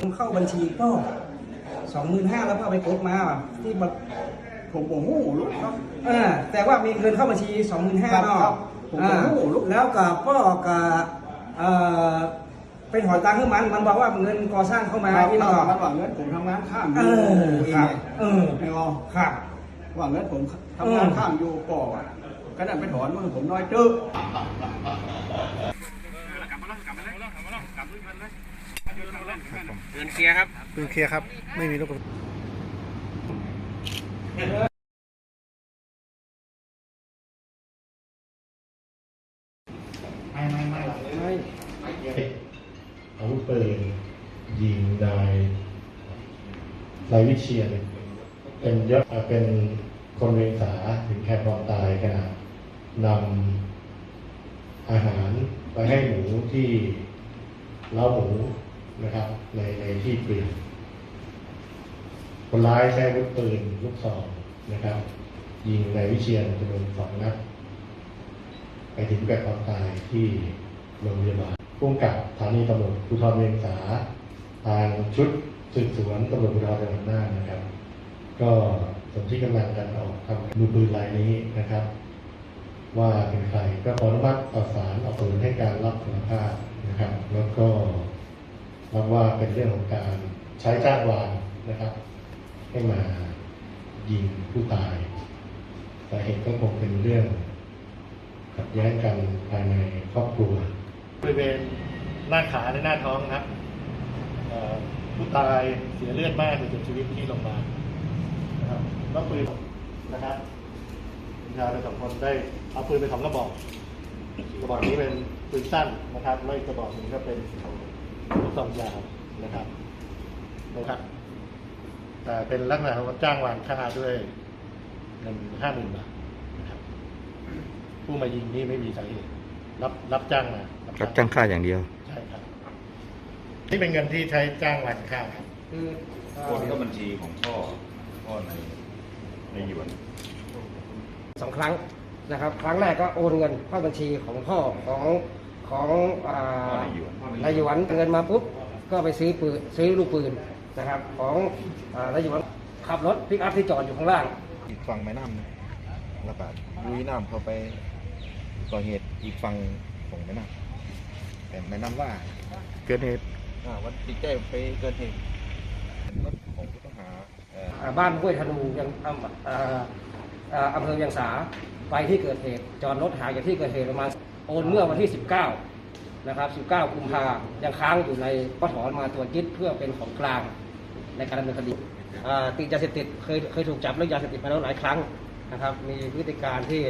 ผมเข้าบัญชีก็สองหมื่นห้าแล้วก็ไปกดมาที่แบผมโอ้ลุกครับแต่ว่ามีเงินเข้าบัญชีสองหมื่นห้าเนาะผมโอ้โลุกแล้วกับพ่อกับเป็นหอยตาขึ้นมัน มันบอกว่าเงินก่อสร้างเข้ามาที่เราระหว่าเงินผมทำงานข้างอยู่ครับเออม่อครับว่าเงินผมทำงานข้างอยู่ก่อนขนาดไปถอนมือผมน้อยเจอ เงินเคลียร์ครับคือเคลียร์ครับ ไม่มีรบกวนอาวุธปืนยิงนายนายวิเชียนเป็นยศเอ่อเป็นคนเวงสาถึงแค่ความตายขณะนำอาหาร ไปให้หมูที่เล้าหมูนะครับ ในในที่เปลี่ยนคนร้ายใช้อาวุธปืนลูกซองนะครับ ยิงนายวิเชียนจำนวนสองนัดไปถึงแก่ความตายที่โรงพยาบาลพุ่งกับสถานีตำรวจภูธรเวียงสาทางชุดสืบสวนตำรวจภูธรจังหวัดน่านนะครับ ก็สนที่กำลังกันออกทำมือปืนรายนี้นะครับ ว่าเป็นใครก็ขออนุมัติต่อสารออกสวนให้การรับสารภาพนะครับ แล้วก็รับว่าเป็นเรื่องของการใช้จ้างวานนะครับ ให้มายิงผู้ตายสาเหตุก็คงเป็นเรื่องขัดแย้งกันภายในครอบครัวบริเวณหน้าขาและหน้าท้องครับผู้ตายเสียเลือดมากจนเสียชีวิตที่โรงพยาบาลนะครับแล้วปืนนะครับ ชายทั้งสองคนได้เอาปืนไปสองกระบอกกระบอกนี้เป็นปืนสั้นนะครับแล้วอีกกระบอกหนึ่งก็เป็นลูกซองยาวนะครับนะครับแต่เป็นลักษณะของจ้างวานค่าด้วยเงินห้าหมื่นบาทนะครับผู้มายิงนี่ไม่มีสาเหตุรับรับจ้างมารัรับจ้างค่าอย่างเดียวใช่ครับนี่เป็นเงินที่ใช้จ้างวันค่าครับคือเอ่อโอนเข้าบัญชีของพ่อพ่อในในหยวน สองครั้งนะครับ ครั้งแรกก็โอนเงินเข้าบัญชีของพ่อของของอ่าพ่อนายหยวนนายหยวนเงินมาปุ๊บก็ไปซื้อปืนซื้อลูกปืนนะครับของอ่านายหยวนขับรถพิกอัพที่จอดอยู่ข้างล่าง อีกฝั่งแม่น้ำนะแล้วก็ลุยน้ำเข้าไปก่อเหตุอีกฝั่งของแม่น้ำแต่แม่น้ำว่าเกิดเหตุอ่าวันติดใจไปเกิดเหตุรถของผู้ต้องหาเอ่ออ่าบ้านห้วยธนูยัง อำอ่าอ่าอำเภอเวียงสาไปที่เกิดเหตุ จอดรถห่างจากที่เกิดเหตุประมาณโอนเมื่อวันที่ 19 นะครับ 19 กุมภายังค้างอยู่ในก็ถอนมาตรวจยึดเพื่อเป็นของกลางในการดำเนินคดีอ่าติดยาเสพติดเคยเคยถูกจับเรื่องยาเสพติดมาแล้วหลายครั้งนะครับ มีพฤติการที่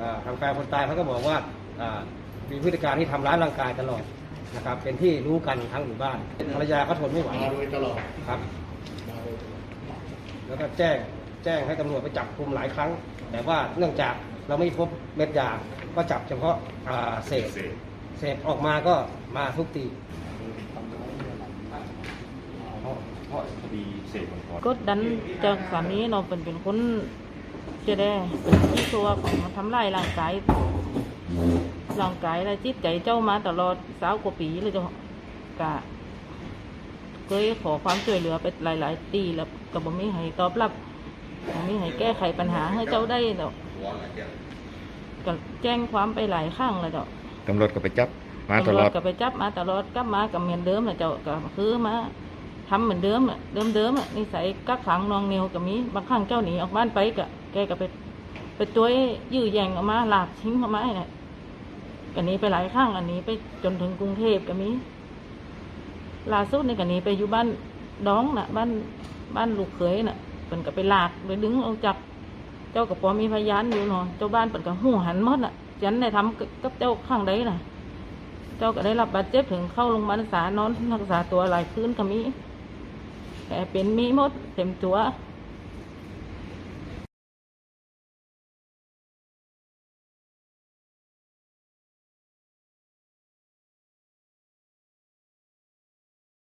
อ่าทางแฟนคนตายเขาก็บอกว่าอ่ามีพฤติการที่ทำร้ายร่างกายตลอดนะครับ เป็นที่รู้กันทั้งหมู่บ้านภรรยาก็ทนไม่ไหวมาโดยตลอดครับมาโดยตลอดแล้วก็แจ้ง แจ้งให้ตำรวจไปจับกลุ่มหลายครั้ง แต่ว่าเนื่องจากเราไม่พบเม็ดยาก็จับเฉพาะอ่าเศษเศษออกมาก็มาทุกตีเพราะคดีเสพของพ่อกดดันจากสามีเราเป็นเป็นคนจะได้เป็นที่ตัวของมันทำลายร่างกายร่างกายและจิตใจเจ้ามาตลอดสาวกว่าปีเลยเจ้ากะเคยขอความช่วยเหลือไปหลาย ๆ ตีแล้วก็บ่มีให้ตอบรับบ่ มีให้แก้ไขปัญหาให้เจ้าได้ดอกก็แจ้งความไปหลายครั้งแล้วดอกตำรวจก็ไปจับ มาตลอดตำรวจก็ไปจับมาตลอดกลับมากับเหมือนเดิมแหละเจ้าก็คือมาทำเหมือนเดิมอะเดิมเดิมๆอะนิสัยกักขังนองเหนียวก็มีบางครั้งเจ้าหนีออกบ้านไปก็แกก็ไปไปตัวยื้อแย่งออกมาหลากทิ้งเข้ามาเนี่ยก็หนีไปหลายครั้งอันนี้ไปจนถึงกรุงเทพก็มีล่าสุดนี่ก็หนีไปอยู่บ้านดองน่ะ บ้านบ้านลูกเขยน่ะ เปิ่นก็ไปลากไปดึงเอาจับ เจ้ากับปอมีพยานอยู่เนาะเจ้าบ้านเปิ่นก็หูหันมดอะฉันได้ทำกับเจ้าข้างใดน่ะ เจ้าก็ได้รับบาดเจ็บถึงเข้าโรงพยาบาลรักษานอนรักษาตัวหลายคืนก็มีแต่เป็นมีมดเต็มตัว